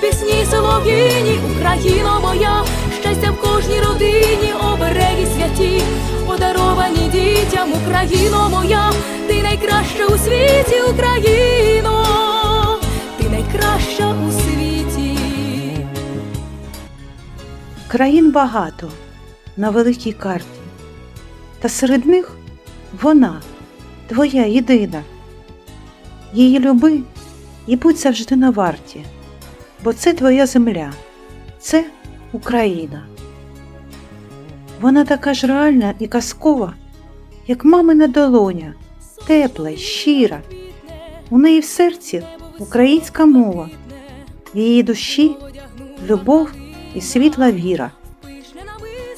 пісні солов'їні, Україно моя, щастя в кожній родині, обереги святі, подаровані дітям, Україно моя, ти найкраща у світі, Україно, ти найкраща у світі. Країн багато на великій карті, та серед них вона, твоя єдина. Її люби і будь завжди на варті, бо це твоя земля, це Україна. Вона така ж реальна і казкова, як мамина долоня, тепла щира. У неї в серці українська мова, в її душі любов і світла віра.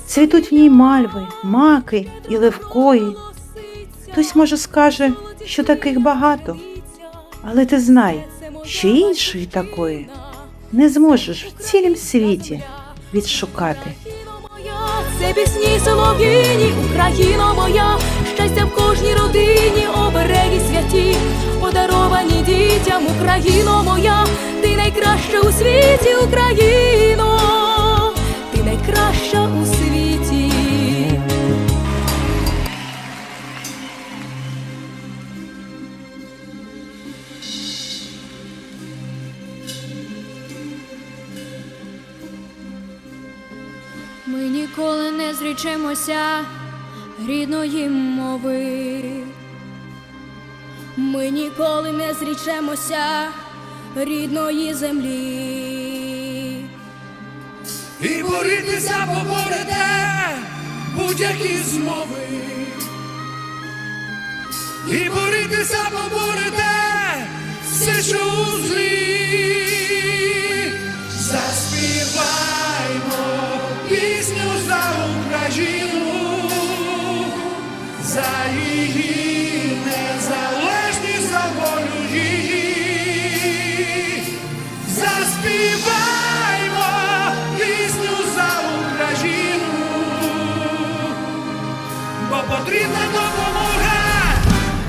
Цвітуть в ній мальви, маки і левкої. Хтось може скаже, що таких багато, але ти знай, що іншої такої не зможеш в цілім світі відшукати. це пісні солов'їні, Україна моя, щастя в кожній родині, обереги святі, подаровані дітям, Україно моя, ти найкраща у світі, Україно, Ми ніколи не зрічемося рідної мови. Ми ніколи не зрічемося рідної землі. І борітися поборете будь-які змови. І борітися поборете за незалежність, за волю її. Пісню за Україну, бо потрібна допомога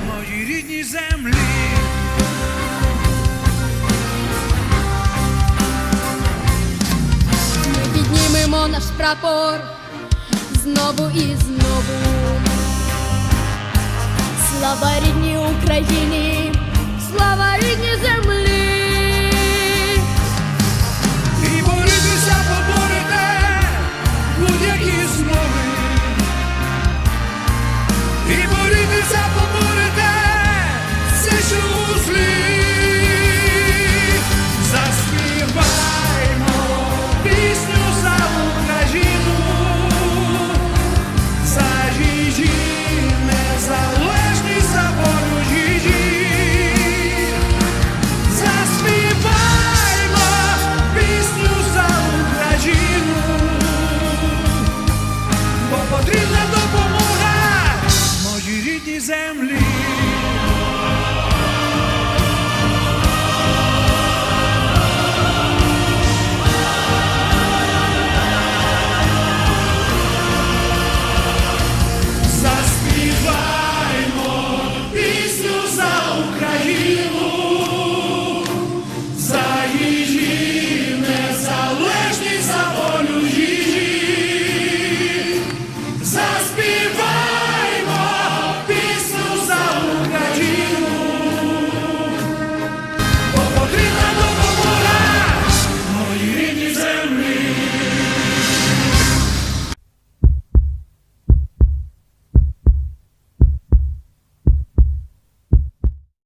моїй рідній землі. Ми піднімемо наш прапор знову і знову слава рідні Україні, слава рідні землі, і боритися поборете будь-які змови, і боритися поборете все, що у злі. family.